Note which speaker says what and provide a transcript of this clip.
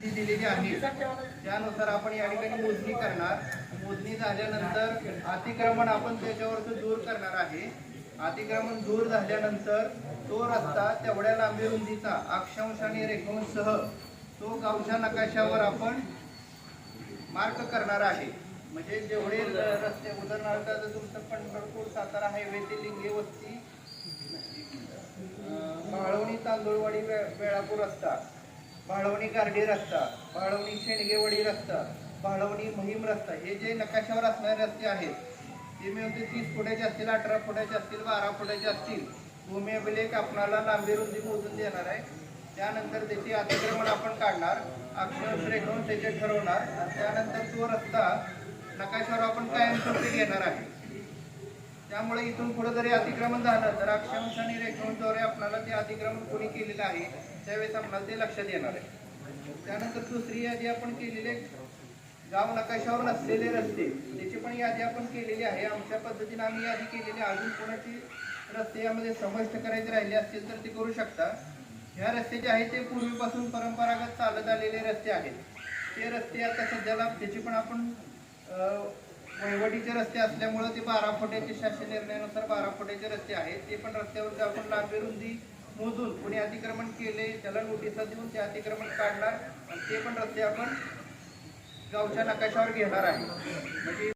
Speaker 1: दिलेली आहे. त्यानुसार आपण या ठिकाणी मोजणी करणार. मोजणी झाल्यानंतर अतिक्रमण आपण त्याच्यावरचं दूर करणार आहे. अतिक्रमण दूर झाल्यानंतर तो रस्ता तेवढ्या लांबी रुंदीचा अक्षांश आणि रेखांशसह तो गावच्या नकाशावर आपण मार्क करणार आहे. म्हणजे जेवढे रस्ते उदाहरणार्थ जर तुमचं पंढरपूर सातारा हायवे ते लिंगे वस्ती माळवणी बाळवणी तांदूळवाडी वे- वेळापूर रस्ता. गारडी रस्ता बाळवणी शेणगेवाडी रस्ता पाळवणी महिम रस्ता हे जे नकाशावर असणारे रस्ते आहेत ते मिळून तीस फुटाचे असतील अठरा फुटाचे असतील बारा फुटाचे असतील भूमी अभिलेख आपणाला लांबी रुंदी मोजून देणार आहे. त्यानंतर त्याची अतिक्रमण आपण काढणार अक्षर रेखावून त्याचे ठरवणार त्यानंतर तो रस्ता नकाशावर आपण कायमस्वरूपी घेणार आहे. त्यामुळे इथून पुढे जरी अतिक्रमण झालं तर अक्षांश आणि रेखांशद्वारे आपल्याला ते अतिक्रमण कोणी केलेलं आहे त्यावेळेस आपल्याला ते लक्षात येणार आहे. त्यानंतर दुसरी यादी आपण केलेले गाव नकाशावर नसलेले रस्ते त्याची पण यादी आपण केलेली आहे. आमच्या पद्धतीने आम्ही यादी केलेली आहे. अजून कोणाची रस्ते यामध्ये समाविष्ट करायचे राहिले असतील तर ते करू शकता. ह्या रस्ते जे आहेत ते पूर्वीपासून परंपरागत चालत आलेले रस्ते आहेत. ते रस्ते आता सध्याला त्याची पण आपण अं, वहिवटीचे रस्ते असल्यामुळे ते बारा फुटाचे शासन निर्णयानुसार बारा फुटाचे रस्ते आहेत. ते पण रस्त्यावरती आपण लांबी रुंदी मोजून कोणी अतिक्रमण केले त्याला नोटिसा देऊन ते अतिक्रमण काढणार. आणि ते पण रस्ते आपण गावच्या नकाशावर घेणार आहे. म्हणजे